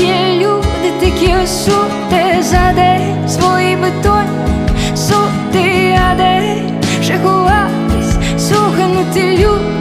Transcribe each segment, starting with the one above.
Люди такі, люди такі сути за день свої бетонні сути, а де ще ховатись, суханути людям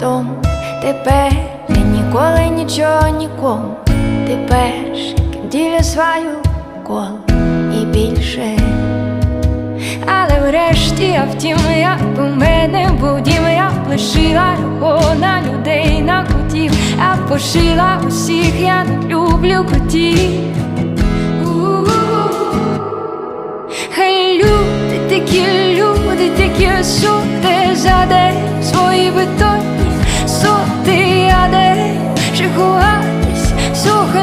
немає. Тепер я ніколи нічого нікому. Ким ділю свою коло і більше. Але врешті я втім, як в мене був дім, я лишила його на людей, на котів, а пошила усіх, я не люблю котів. Хай люди такі, люди такі сути за день свої бетонні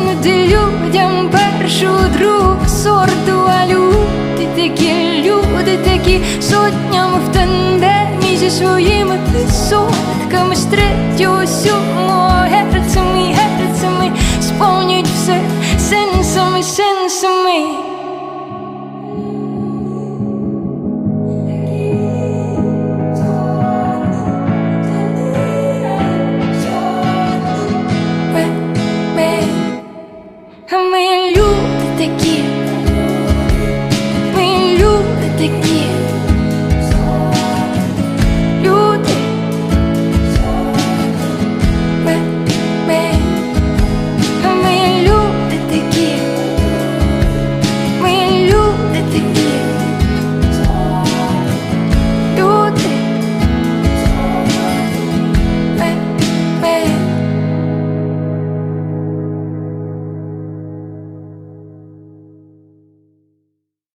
сохнути людям першу другу сорту, а люди такі, люди такі сотнями в тандемі зі своїми відсотками з третього сьомого герцями, герцями сповнюють все сенсами, сенсами. Ми люди такі, ми люди такі.